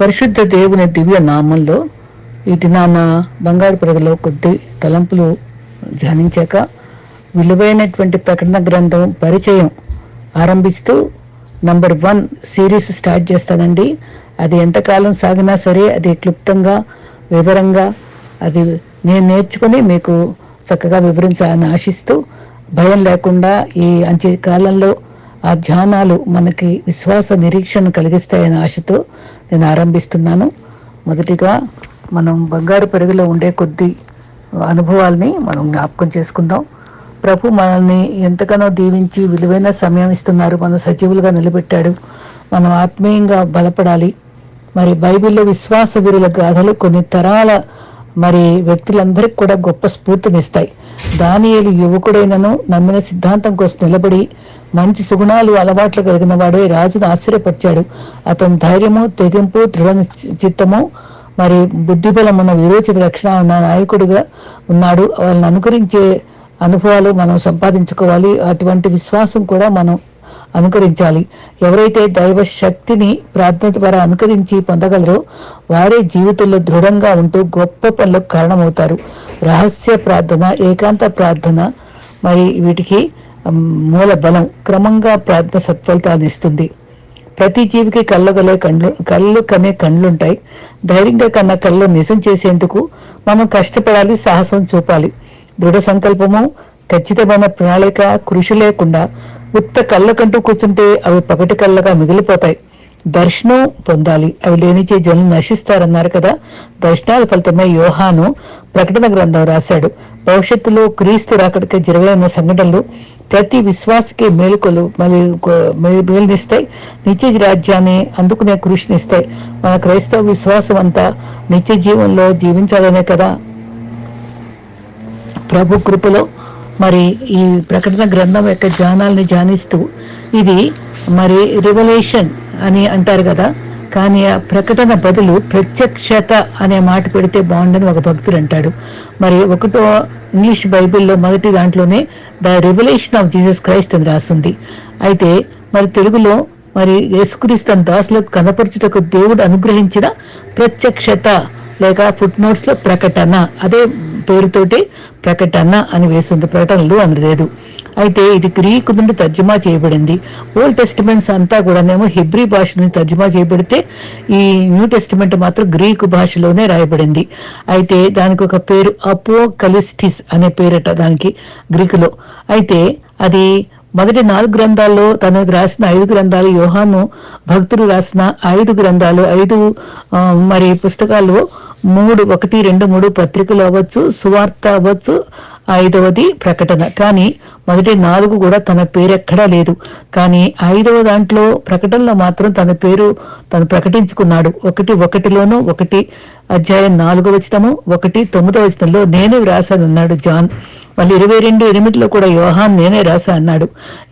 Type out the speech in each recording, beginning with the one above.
పరిశుద్ధ దేవుని దివ్య నామంలో ఈ దినాన బంగారు పొరగలో కొద్ది తలంపులు ధ్యానించాక విలువైనటువంటి ప్రకటన గ్రంథం పరిచయం ఆరంభిస్తూ నంబర్ వన్ సిరీస్ స్టార్ట్ చేస్తానండి. అది ఎంతకాలం సాగినా సరే అది క్లుప్తంగా వివరంగా అది నేను నేర్చుకుని మీకు చక్కగా వివరించాలని ఆశిస్తూ భయం లేకుండా ఈ అంచె కాలంలో ఆ ధ్యానాలు మనకి విశ్వాస నిరీక్షణ కలిగిస్తాయనే ఆశతో నేను ఆరంభిస్తున్నాను. మొదటిగా మనం బంగారు పెరుగులో ఉండే కొద్ది అనుభవాల్ని మనం జ్ఞాపకం చేసుకుందాం. ప్రభు మనల్ని ఎంతగానో దీవించి విలువైన సమయం ఇస్తున్నారు. మన సజీవులుగా నిలబెట్టాడు. మనం ఆత్మీయంగా బలపడాలి. మరి బైబిల్లో విశ్వాస వీరుల గాథలు కొన్ని తరాల మరి వ్యక్తులందరికీ కూడా గొప్ప స్ఫూర్తినిస్తాయి. దానియలు యువకుడైనను నమ్మిన సిద్ధాంతం కోసం నిలబడి మంచి సుగుణాలు అలవాట్లు కలిగిన వాడే రాజును ఆశ్చర్యపరిచాడు. అతని ధైర్యము తెగింపు దృఢ చిత్తము మరి బుద్ధిబలం ఉన్న విరోచిత లక్షణ ఉన్న నాయకుడిగా ఉన్నాడు. వాళ్ళని అనుకరించే అనుభవాలు మనం సంపాదించుకోవాలి. అటువంటి విశ్వాసం కూడా మనం అనుకరించాలి. ఎవరైతే దైవ శక్తిని ప్రార్థన ద్వారా అనుకరించి పొందగలరో వారే జీవితంలో దృఢంగా ఉంటూ గొప్ప పనులకు కారణమవుతారు. రహస్య ప్రార్థన ఏకాంత ప్రార్థన మరి వీటికి మూల బలం క్రమంగా ప్రార్థన సత్ఫలితాన్ని ఇస్తుంది. ప్రతి జీవికి కళ్ళగలే కండ్లు కళ్ళు కనే కళ్ళుంటాయి ధైర్యంగా కన్న కళ్ళు నిజం చేసేందుకు మనం కష్టపడాలి సాహసం చూపాలి. దృఢ సంకల్పము ఖచ్చితమైన ప్రణాళిక కృషి లేకుండా ఉత్త కళ్ళకంటూ కూర్చుంటే అవి పగటి కళ్ళగా మిగిలిపోతాయి. దర్శనం పొందాలి. అవి లేనిచే జనం నశిస్తారన్నారు కదా. దర్శనాల ఫలితమే యోహాను ప్రకటన గ్రంథం రాశాడు. భవిష్యత్తులో క్రీస్తు రాకడికి జరగనున్న సంఘటనలు ప్రతి విశ్వాసకి మేలుకొలు మరియు మేలునిస్తాయి. నిత్య రాజ్యాన్ని అందుకునే కృషినిస్తాయి మన క్రైస్తవ విశ్వాసం అంతా నిత్య జీవంలో జీవించాలనే కదా. ప్రభు కృపలో మరి ఈ ప్రకటన గ్రంథం యొక్క జానాల్ని జానిస్తూ ఇది మరి రివల్యూషన్ అని అంటారు కదా కానీ ఆ ప్రకటన బదులు ప్రత్యక్షత అనే మాట పెడితే బాగుండని ఒక భక్తుడు అంటాడు. మరి ఒకటో ఇంగ్లీష్ బైబిల్లో మొదటి దాంట్లోనే the revolution of Jesus Christ అని రాస్తుంది అయితే మరి తెలుగులో మరి యేసుక్రీస్తు తన దాసులకు కనపరచుటకు దేవుడు అనుగ్రహించిన ప్రత్యక్షత లేక ఫుట్ నోట్స్లో ప్రకటన అదే పేరుతోటి ప్రకటన అని వేసింది ప్రకటనలు అందలేదు. అయితే ఇది గ్రీకు నుండి తర్జుమా చేయబడింది. ఓల్డ్ టెస్టిమెంట్స్ అంతా కూడానేమో హిబ్రీ భాష నుండి తర్జుమా చేయబడితే ఈ న్యూ టెస్టిమెంట్ మాత్రం గ్రీకు భాషలోనే రాయబడింది. అయితే దానికి ఒక పేరు అపోకలిస్టిస్ అనే పేరట దానికి గ్రీకులో. అయితే అది మొదటి నాలుగు గ్రంథాల్లో తను రాసిన ఐదు గ్రంథాలు యోహాను భక్తులు రాసిన ఐదు గ్రంథాలు ఐదు మరి పుస్తకాలు మూడు ఒకటి రెండు మూడు పత్రికలు అవ్వచ్చు సువార్త అవ్వచ్చు ఐదవది ప్రకటన. కానీ మొదటి నాలుగు కూడా తన పేరెక్కడా లేదు. కానీ ఐదవ దాంట్లో ప్రకటనలో మాత్రం తన పేరు తను ప్రకటించుకున్నాడు. ఒకటి ఒకటిలోనూ ఒకటి అధ్యాయం నాలుగో వచనము ఒకటి తొమ్మిదో వచనంలో నేనే వ్రాసాను అన్నాడు జాన్. మళ్ళీ ఇరవై రెండు ఎనిమిదిలో కూడా యోహాన్ నేనే రాసా అన్నాడు.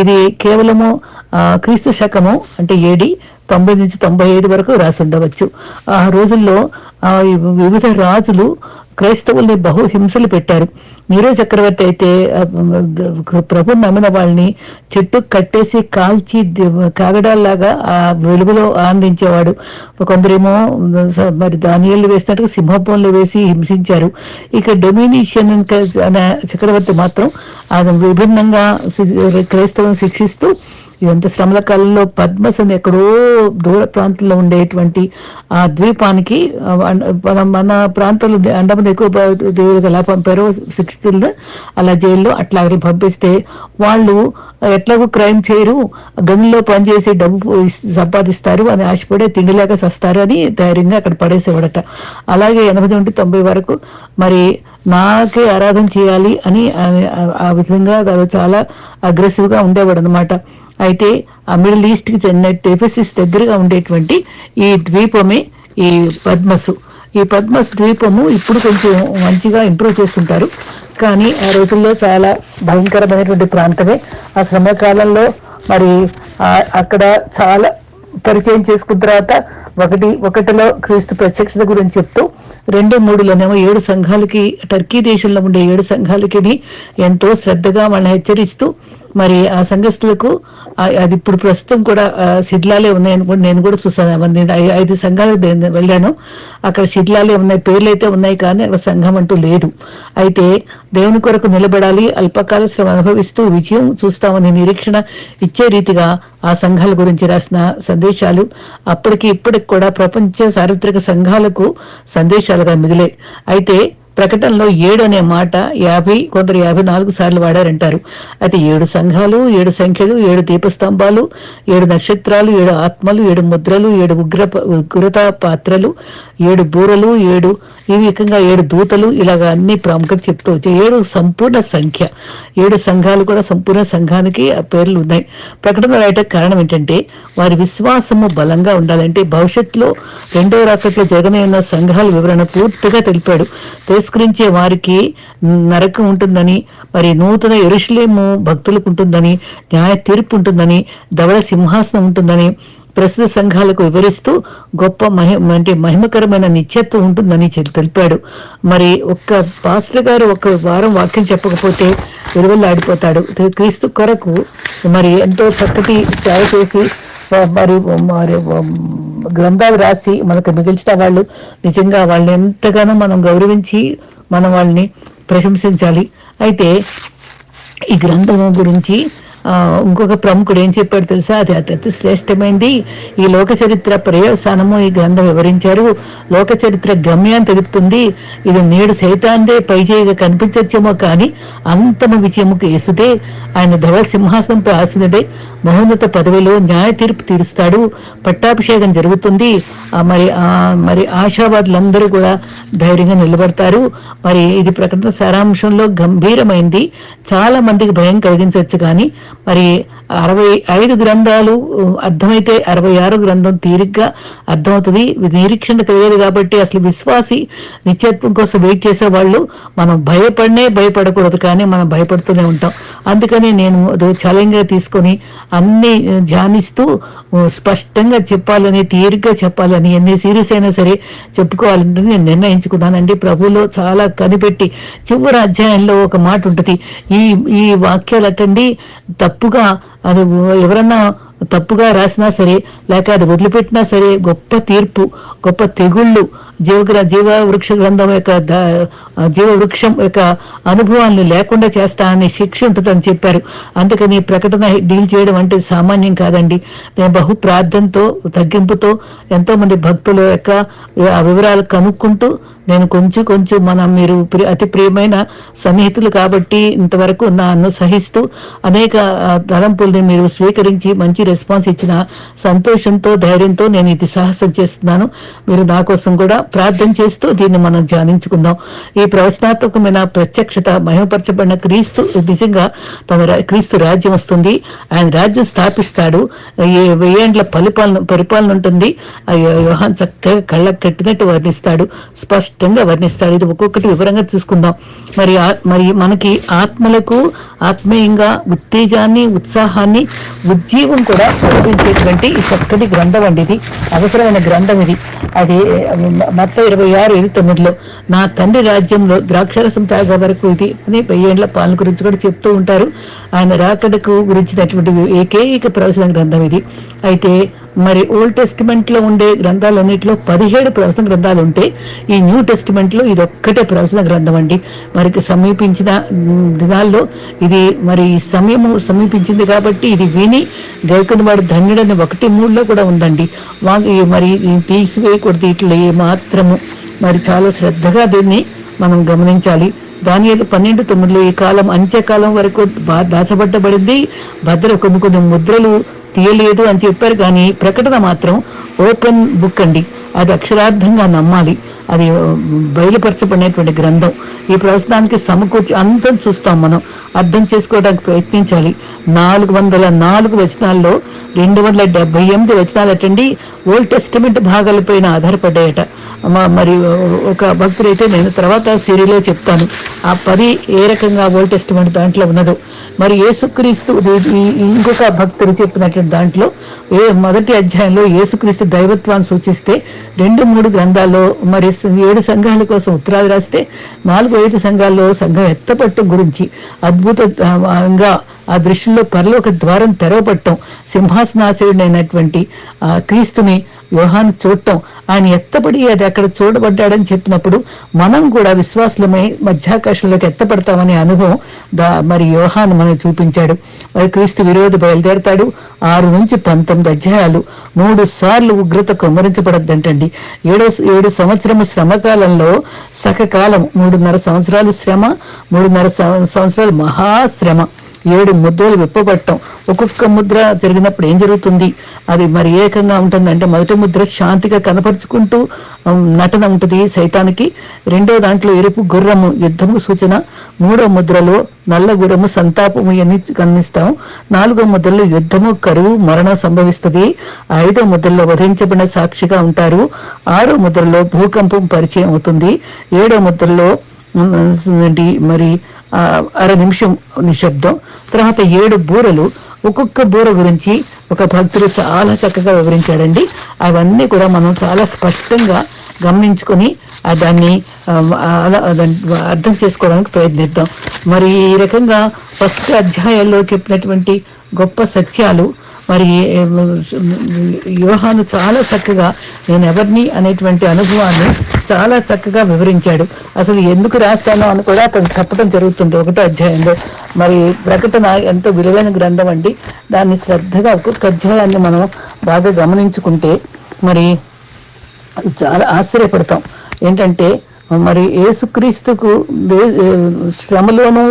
ఇది కేవలము క్రీస్తు శకము అంటే ఏడి తొంభై నుంచి తొంభై ఐదు వరకు రాసి ఉండవచ్చు. ఆ రోజుల్లో ఆ వివిధ రాజులు క్రైస్తవుల్ని బహు హింసలు పెట్టారు. నీరో చక్రవర్తి అయితే ప్రభు నమ్మిన వాళ్ళని చెట్టు కట్టేసి కాల్చి కాగడాల్లాగా ఆ వెలుగులో ఆనందించేవాడు. కొందరేమో మరి ధాన్యాలు వేసినట్టుగా సింహపంలో వేసి హింసించారు. ఇక డొమినిషియన్ ఇంకా అనే చక్రవర్తి మాత్రం ఆయన విభిన్నంగా క్రైస్తవం శిక్షిస్తూ ఇదంతా శ్రమల కాలంలో పద్మసన్ ఎక్కడో దూర ప్రాంతంలో ఉండేటువంటి ఆ ద్వీపానికి మన మన ప్రాంతంలో అండమని ఎక్కువ బ- దేవుడికి ఎలా పంపారో శిక్షితులు అలా జైల్లో అట్లాగని పంపిస్తే వాళ్ళు ఎట్లాగో క్రైమ్ చేయరు. గనుల్లో పనిచేసి డబ్బు సంపాదిస్తారు. అని ఆశపడే తిండి లేక సస్తారు. అని ధైర్యంగా అక్కడ పడేసేవాడట. అలాగే ఎనభై నుండి తొంభై వరకు మరి నాకే ఆరాధన చేయాలి అని ఆ- విధంగా చాలా అగ్రెసివ్గా ఉండేవాడు అనమాట అయితే ఆ మిడిల్ ఈస్ట్కి చెందిన టెఫెసిస్ దగ్గరగా ఉండేటువంటి ఈ ద్వీపమే ఈ పద్మసు. ఈ పద్మస్ ద్వీపము ఇప్పుడు కొంచెం మంచిగా ఇంప్రూవ్ చేస్తుంటారు. కానీ ఆ రోజుల్లో చాలా భయంకరమైనటువంటి ప్రాంతమే. ఆ శ్రమ కాలంలో మరి అక్కడ చాలా పరిచయం చేసుకున్న తర్వాత ఒకటి ఒకటిలో క్రీస్తు ప్రత్యక్షత గురించి చెప్తూ రెండు మూడులోనేమో ఏడు సంఘాలకి టర్కీ దేశంలో ఉండే ఏడు సంఘాలకి ఎంతో శ్రద్ధగా వాళ్ళని హెచ్చరిస్తూ మరి ఆ సంఘస్థులకు అది ఇప్పుడు ప్రస్తుతం కూడా శిథిలాలే ఉన్నాయని కూడా నేను కూడా చూసాను అవన్నీ ఐదు సంఘాలకు వెళ్ళాను. అక్కడ శిథిలాలే ఉన్నాయి పేర్లు అయితే ఉన్నాయి కానీ అక్కడ సంఘం అంటూ లేదు. అయితే దేవుని కొరకు నిలబడాలి అల్పకాల శ్రమ అనుభవిస్తూ విజయం చూస్తామని నిరీక్షణ ఇచ్చే రీతిగా ఆ సంఘాల గురించి రాసిన సందేశాలు అప్పటికి ఇప్పటికి కూడా ప్రపంచ సార్వత్రిక సంఘాలకు సందేశాలుగా మిగిలాయి. అయితే ప్రకటనలో ఏడు అనే మాట యాభై కొందరు యాభై నాలుగు సార్లు వాడారంటారు. అయితే ఏడు సంఘాలు ఏడు సంఖ్యలు ఏడు దీపస్తంభాలు ఏడు నక్షత్రాలు ఏడు ఆత్మలు ఏడు ముద్రలు ఏడు ఉగ్ర ఉగ్రత పాత్రలు ఏడు బూరలు ఏడు ఈ విధంగా ఏడు దూతలు ఇలాగ అన్ని ప్రాముఖ్యత చెప్తూ వచ్చాయి. ఏడు సంపూర్ణ సంఖ్య. ఏడు సంఘాలు కూడా సంపూర్ణ సంఘానికి ఆ పేర్లు ఉన్నాయి. ప్రకటన రాయటం కారణం ఏంటంటే వారి విశ్వాసము బలంగా ఉండాలంటే భవిష్యత్తులో రెండవ రాకట్లో జరగనున్న సంఘాల వివరణ పూర్తిగా తెలిపాడు. తిరస్కరించే వారికి నరకం ఉంటుందని మరి నూతన ఎరుషులేము భక్తులకు ఉంటుందని న్యాయ తీర్పు ఉంటుందని ధవళ సింహాసనం ఉంటుందని ప్రస్తుత సంఘాలకు వివరిస్తూ గొప్ప మహి అంటే మహిమకరమైన నిత్యత్వం ఉంటుందని తెలిపాడు. మరి ఒక్క పాస్టర్ గారు ఒక వారం వాక్యం చెప్పకపోతే విలువలాడిపోతాడు క్రీస్తు కొరకు మరి ఎంతో చక్కటి సేవ చేసి మరి మరి గ్రంథాలు రాసి మనకు మిగిల్చిన వాళ్ళు నిజంగా వాళ్ళని ఎంతగానో మనం గౌరవించి మనం వాళ్ళని ప్రశంసించాలి. అయితే ఈ గ్రంథం గురించి ఇంకొక ప్రముఖుడు ఏం చెప్పాడు తెలుసా? అది అతి శ్రేష్టమైంది. ఈ లోక చరిత్ర పర్యవసానము ఈ గ్రంథం వివరించారు. లోక చరిత్ర గమ్యం తెలుపుతుంది. ఇది నేడు సైతాందే పైచేయిగా కనిపించచ్చేమో కానీ అంతము విజయముకు యేసుదే ఆయన ధవ సింహాసనంపై ఆసినదే మహోన్నత పదవిలో న్యాయ తీర్పు తీరుస్తాడు. పట్టాభిషేకం జరుగుతుంది. మరి మరి మరి ఆశావాదులందరూ కూడా ధైర్యంగా నిలబడతారు. మరి ఇది ప్రకటన సారాంశంలో గంభీరమైంది. చాలా మందికి భయం కలిగించవచ్చు కానీ మరి అరవై ఐదు గ్రంథాలు అర్థమైతే అరవై ఆరు గ్రంథం తీరిగ్గా అర్థమవుతుంది. నిరీక్షణ కలిగేది కాబట్టి అసలు విశ్వాసి నిత్యత్వం కోసం వెయిట్ చేసే వాళ్ళు మనం భయపడనే భయపడకూడదు కానీ మనం భయపడుతూనే ఉంటాం. అందుకని నేను అది ఛాలెంజ్గా తీసుకొని అన్ని ధ్యానిస్తూ స్పష్టంగా చెప్పాలని తీరిగ్గా చెప్పాలని ఎన్ని సీరియస్ అయినా సరే చెప్పుకోవాలని నేను నిర్ణయించుకున్నానండి. ప్రభువులో చాలా కనిపెట్టి చివరి అధ్యాయంలో ఒక మాట ఉంటుంది. ఈ ఈ వాక్యాలు అటండి తప్పుగా అది ఎవరన్నా తప్పుగా రాసినా సరే లేక అది వదిలిపెట్టినా సరే గొప్ప తీర్పు గొప్ప తెగుళ్ళు జీవగ్ర జీవ వృక్ష గ్రంథం యొక్క జీవ వృక్షం యొక్క అనుభవాలను లేకుండా చేస్తానని శిక్ష ఉంటుందని చెప్పారు. అందుకని ప్రకటన డీల్ చేయడం అంటే సామాన్యం కాదండి. నేను బహు ప్రార్థనతో తగ్గింపుతో ఎంతో మంది భక్తుల యొక్క వివరాలు కనుక్కుంటూ నేను కొంచెం కొంచెం మనం మీరు ప్రి- అతి ప్రియమైన సన్నిహితులు కాబట్టి ఇంతవరకు నన్ను సహిస్తూ అనేక తలంపుల్ని మీరు స్వీకరించి మంచి రెస్పాన్స్ ఇచ్చిన సంతోషంతో ధైర్యంతో నేను ఇది సాహసం చేస్తున్నాను. మీరు నా కోసం కూడా ప్రార్థన చేస్తూ దీన్ని మనం ధ్యానించుకుందాం. ఈ ప్రవచనాత్మకమైన ప్రత్యక్షత మహిమపరచబడిన క్రీస్తు నిజంగా తన క్రీస్తు రాజ్యం వస్తుంది. ఆయన రాజ్యం స్థాపిస్తాడు. ఏ వెయ్యేండ్ల పరిపాలన పరిపాలన ఉంటుంది. ఆ యోహాన్ చక్కగా కళ్ళకు కట్టినట్టు వర్ణిస్తాడు. స్పష్టంగా వర్ణిస్తాడు. ఇది ఒక్కొక్కటి వివరంగా చూసుకుందాం. మరి మరి మనకి ఆత్మలకు ఆత్మీయంగా ఉత్తేజాన్ని ఉత్సాహాన్ని ఉజ్జీవం కూడా ప్రకటించేటువంటి ఈ చక్కటి గ్రంథం అండి ఇది. అవసరమైన గ్రంథం ఇది. అది మొత్తం ఇరవై ఆరు ఇరవై తొమ్మిదిలో నా తండ్రి రాజ్యంలో ద్రాక్షరసం తాగే వరకు ఇది అని వెయ్యేండ్ల పాలన గురించి కూడా చెప్తూ ఉంటారు. ఆయన రాకడకు గురించినటువంటి ఏకైక ప్రవచన గ్రంథం ఇది. అయితే మరి ఓల్డ్ టెస్టిమెంట్లో ఉండే గ్రంథాలన్నింటిలో పదిహేడు ప్రవచన గ్రంథాలు ఉంటే ఈ న్యూ టెస్టిమెంట్లో ఇది ఒక్కటే ప్రవచన గ్రంథం అండి. మరి సమీపించిన దినాల్లో ఇది మరి ఈ సమయము సమీపించింది కాబట్టి ఇది విని గైకుని వాడు ధన్యుడని ఒకటి మూడులో కూడా ఉందండి. వా- మరి ఈ తీసివేయకూడదు ఇట్లా ఏ మాత్రము. మరి చాలా శ్రద్ధగా దీన్ని మనం గమనించాలి. దాని పన్నెండు తొమ్మిదిలో ఈ కాలం అంత్యకాలం వరకు బా- దాచబట్టబడింది భద్ర కొన్ని కొన్ని ముద్రలు తీయలేదు అని చెప్పారు కానీ ప్రకటన మాత్రం ఓపెన్ బుక్ అండి. అది అక్షరార్థంగా నమ్మాలి. అది బయలుపరచబడినటువంటి గ్రంథం. ఈ ప్రవచనానికి సమకూర్చి అంతం చూస్తాం మనం. అర్థం చేసుకోవడానికి ప్రయత్నించాలి. నాలుగు వందల నాలుగు వచనాల్లో రెండు వందల డెబ్బై ఎనిమిది వచనాలు అటండి. ఓల్డ్ టెస్టిమెంట్ భాగాలపైన ఆధారపడ్డాయట. మరి ఒక భక్తుడైతే నేను తర్వాత సిరిలో చెప్తాను. ఆ పది ఏ రకంగా ఓల్డ్ టెస్టిమెంట్ దాంట్లో ఉన్నదో. మరి ఏసుక్రీస్తు ఈ- ఇంకొక భక్తుడు చెప్పినటువంటి దాంట్లో ఏ మొదటి అధ్యాయంలో ఏసుక్రీస్తు దైవత్వాన్ని సూచిస్తే రెండు మూడు గ్రంథాల్లో మరి ఏడు సంఘాల కోసం ఉత్తరాలు రాస్తే నాలుగు ఐదు సంఘాల్లో సంఘం ఎత్తపట్టు గురించి అద్భుతంగా ఆ దృశ్యంలో పరలోక ద్వారం తెరవపట్టం సింహాసనాశయుడైనటువంటి ఆ క్రీస్తుని వ్యూహాన్ని చూడటం ఆయన ఎత్తబడి అది అక్కడ చూడబడ్డాడని చెప్పినప్పుడు మనం కూడా విశ్వాసులమై మధ్యాకాశంలోకి ఎత్తపడతామనే అనుభవం దా మరి యోహాను మనకు చూపించాడు. మరి క్రీస్తు విరోధి బయలుదేరతాడు. ఆరు నుంచి పంతొమ్మిది అధ్యాయాలు మూడు సార్లు ఉగ్రత కొమ్మరించబడద్దంటండి. ఏడో ఏడు సంవత్సరము శ్రమకాలంలో సకకాలం మూడున్నర సంవత్సరాలు శ్రమ మూడున్నర సంవత్సరాలు మహాశ్రమ. ఏడు ముద్రలు విప్పబట్టం ఒక్కొక్క ముద్ర జరిగినప్పుడు ఏం జరుగుతుంది? అది మరి ఏకంగా ఉంటుందంటే మొదటి ముద్ర శాంతిగా కనపరుచుకుంటూ నటన ఉంటుంది సైతానికి. రెండో దాంట్లో ఎరుపు గుర్రము యుద్ధము సూచన. మూడో ముద్రలో నల్ల గుర్రము సంతాపము అని గమనిస్తాం. నాలుగో ముద్రలో యుద్ధము కరువు మరణం సంభవిస్తుంది. ఐదో ముద్రలో వధించబడిన సాక్షిగా ఉంటారు. ఆరో ముద్రలో భూకంపం పరిచయం అవుతుంది. ఏడో ముద్రలో మరి అర నిమిషం నిశ్శబ్దం. తర్వాత ఏడు బూరలు ఒక్కొక్క బూర గురించి ఒక భక్తుడు చాలా చక్కగా వివరించాడండి. అవన్నీ కూడా మనం చాలా స్పష్టంగా గమనించుకొని దాన్ని అలా దాన్ని అర్థం చేసుకోవడానికి ప్రయత్నిద్దాం. మరి ఈ రకంగా ఫస్ట్ అధ్యాయాల్లో చెప్పినటువంటి గొప్ప సత్యాలు మరి యోహాను చాలా చక్కగా నేను ఎవరిని అనేటువంటి అనుభవాన్ని చాలా చక్కగా వివరించాడు. అసలు ఎందుకు రాస్తాను అని కూడా అతను చెప్పడం జరుగుతుంది ఒకటో అధ్యాయంలో. మరి ప్రకటన ఎంతో విలువైన గ్రంథం అండి. దాన్ని శ్రద్ధగా ఒక్కొక్క అధ్యాయాన్ని మనం బాగా గమనించుకుంటే మరి చాలా ఆశ్చర్యపడతాం. ఏంటంటే మరి ఏసుక్రీస్తుకు శ్రమలోనూ శ్రమలోను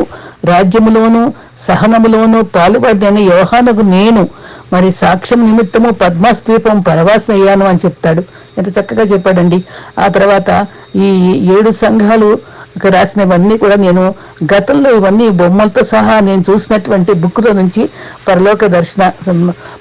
రాజ్యములోను సహనములోను పాలుపడ్డాను యోహానకు నేను మరి సాక్ష్యం నిమిత్తము పద్మస్వీపం పరవాసనయ్యాను అని చెప్తాడు. ఎంత చక్కగా చెప్పాడండి. ఆ తర్వాత ఈ ఏడు సంఘాలు రాసినవన్నీ కూడా నేను గతంలో ఇవన్నీ బొమ్మలతో సహా నేను చూసినటువంటి బుక్లో నుంచి పరలోక దర్శన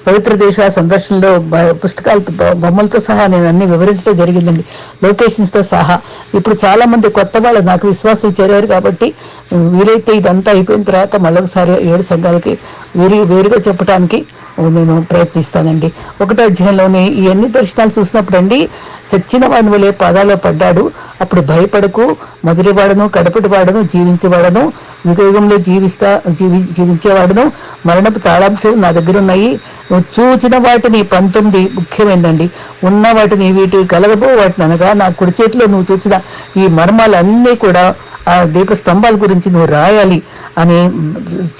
పవిత్ర దేశ సందర్శనలో పుస్తకాలతో బొమ్మలతో సహా నేను అన్ని వివరించడం జరిగిందండి. లొకేషన్స్తో సహా. ఇప్పుడు చాలా మంది కొత్త వాళ్ళు నాకు విశ్వాసం చేరారు కాబట్టి వీలైతే ఇదంతా అయిపోయిన తర్వాత మళ్ళొకసారి ఏడు సంఘాలకి వేరు వేరుగా చెప్పడానికి నేను ప్రయత్నిస్తానండి. ఒకటో అధ్యాయంలోని ఈ అన్ని దర్శనాలు చూసినప్పుడు అండి చచ్చిన వాని వలె పాదాలో పడ్డాడు. అప్పుడు భయపడకు మొదటివాడను కడపటివాడను జీవించేవాడను యుగయుగంలో జీవిస్తా జీవి జీవించేవాడను. మరణపు తాళాంశాలు నా దగ్గర ఉన్నాయి నువ్వు చూచిన వాటిని పంతొమ్మిది ముఖ్యమైనదండి ఉన్న వాటిని వీటి కలగబో వాటిని అనగా నా కుడి చేతిలో నువ్వు చూసిన ఈ మర్మాలన్నీ కూడా ఆ దీప స్తంభాల గురించి నువ్వు రాయాలి అని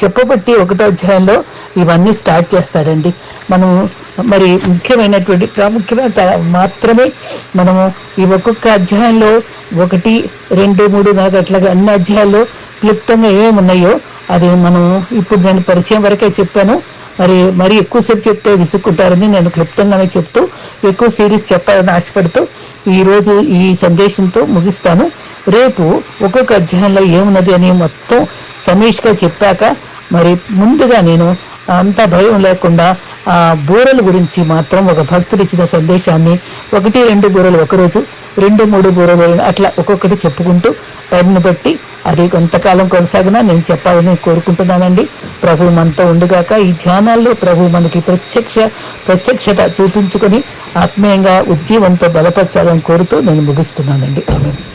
చెప్పబట్టి ఒకటో అధ్యాయంలో ఇవన్నీ స్టార్ట్ చేస్తాడండి. మనం మరి ముఖ్యమైనటువంటి ప్రాముఖ్యమైన త- మాత్రమే మనము ఈ ఒక్కొక్క అధ్యాయంలో ఒకటి రెండు మూడు నాలుగు అట్లాగా అన్ని అధ్యాయాల్లో క్లుప్తంగా ఏమేమి ఉన్నాయో అది మనం ఇప్పుడు నేను పరిచయం వరకే చెప్పాను. మరి మరి ఎక్కువసేపు చెప్తే విసుక్కుంటారని నేను క్లుప్తంగానే చెప్తూ ఎక్కువ సిరీస్ చెప్పాలని ఆశపడుతూ ఈరోజు ఈ సందేశంతో ముగిస్తాను. రేపు ఒక్కొక్క అధ్యాయంలో ఏమున్నది అని మొత్తం సమీష్గా చెప్పాక మరి ముందుగా నేను అంత భయం లేకుండా ఆ బూరల గురించి మాత్రం ఒక భక్తుడు ఇచ్చిన సందేశాన్ని ఒకటి రెండు బూరలు ఒకరోజు రెండు మూడు బూరలు అట్లా ఒక్కొక్కటి చెప్పుకుంటూ టైంను బట్టి అది కొంతకాలం కొనసాగినా నేను చెప్పాలని కోరుకుంటున్నానండి. ప్రభు మనతో ఉండుగాక ఈ ధ్యానాల్లో ప్రభు మనకి ప్రత్యక్ష ప్రత్యక్షత చూపించుకొని ఆత్మీయంగా ఉజ్జీవంతో బలపరచాలని కోరుతూ నేను ముగిస్తున్నానండి. ఆమె